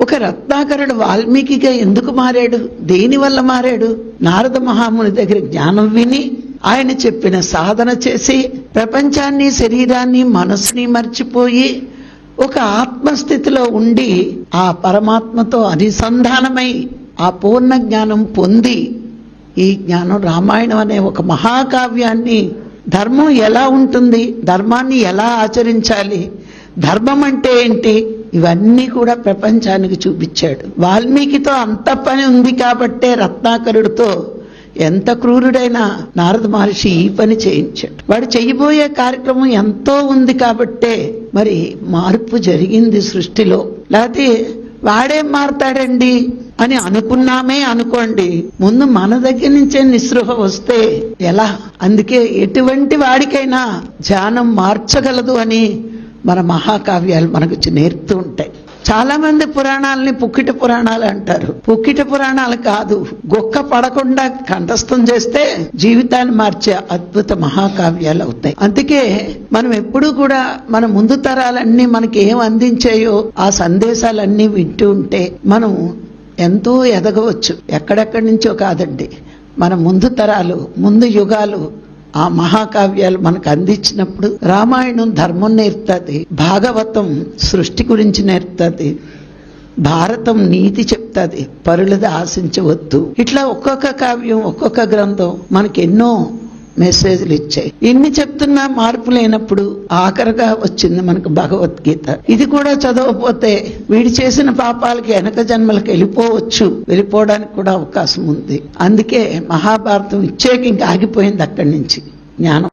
ఒక రత్నాకరుడు వాల్మీకిగా ఎందుకు మారాడు? దేని వల్ల మారాడు? నారద మహాముని దగ్గర జ్ఞానం విని ఆయన చెప్పిన సాధన చేసి ప్రపంచాన్ని శరీరాన్ని మనసుని మర్చిపోయి ఒక ఆత్మస్థితిలో ఉండి ఆ పరమాత్మతో అనుసంధానమై ఆ పూర్ణ జ్ఞానం పొంది ఈ జ్ఞానం రామాయణం అనే ఒక మహాకావ్యాన్ని ధర్మం ఎలా ఉంటుంది? ధర్మాన్ని ఎలా ఆచరించాలి? ధర్మం అంటే ఏంటి? ఇవన్నీ కూడా ప్రపంచానికి చూపించాడు. వాల్మీకితో అంత పని ఉంది కాబట్టే రత్నాకరుడితో ఎంత క్రూరుడైనా నారద మహర్షి ఈ పని చేయించాడు. వాడు చెయ్యబోయే కార్యక్రమం ఎంతో ఉంది కాబట్టే మరి మార్పు జరిగింది సృష్టిలో. లేకపోతే వాడేం మారతాడండి? అని అనుకున్నామే అనుకోండి. ముందు మన దగ్గర నుంచే నిస్పృహ వస్తే ఎలా? అందుకే ఎటువంటి వాడికైనా ధ్యానం మార్చగలదు అని మన మహాకావ్యాలు మనకు నేర్పుతూ ఉంటాయి. చాలా మంది పురాణాలని పుక్కిట పురాణాలు అంటారు. పుక్కిట పురాణాలు కాదు గొక్క పడకుండా కంఠస్థం చేస్తే జీవితాన్ని మార్చే అద్భుత మహాకావ్యాలు అవుతాయి. అందుకే మనం ఎప్పుడూ కూడా మన ముందు తరాలన్నీ మనకి ఏం అందించాయో ఆ సందేశాలన్నీ వింటూ ఉంటే మనం ఎంతో ఎదగవచ్చు. ఎక్కడెక్కడి నుంచో కాదండి. మన ముందు తరాలు ముందు యుగాలు ఆ మహాకావ్యాలు మనకు అందించినప్పుడు రామాయణం ధర్మం నేర్పుతుంది భాగవతం సృష్టి గురించి నేర్పుతుంది భారతం నీతి చెప్తుంది పరులది ఆశించవద్దు. ఇట్లా ఒక్కొక్క కావ్యం ఒక్కొక్క గ్రంథం మనకెన్నో మెసేజ్లు ఇచ్చాయి. ఎన్ని చెప్తున్నా మార్పు లేనప్పుడు ఆఖరిగా వచ్చింది మనకు భగవద్గీత. ఇది కూడా చదవకపోతే వీడు చేసిన పాపాలకి వెనక జన్మలకి వెళ్ళిపోవచ్చు. వెళ్ళిపోవడానికి కూడా అవకాశం ఉంది. అందుకే మహాభారతం ఇచ్చేకి ఇంకా ఆగిపోయింది అక్కడి నుంచి. జ్ఞానం.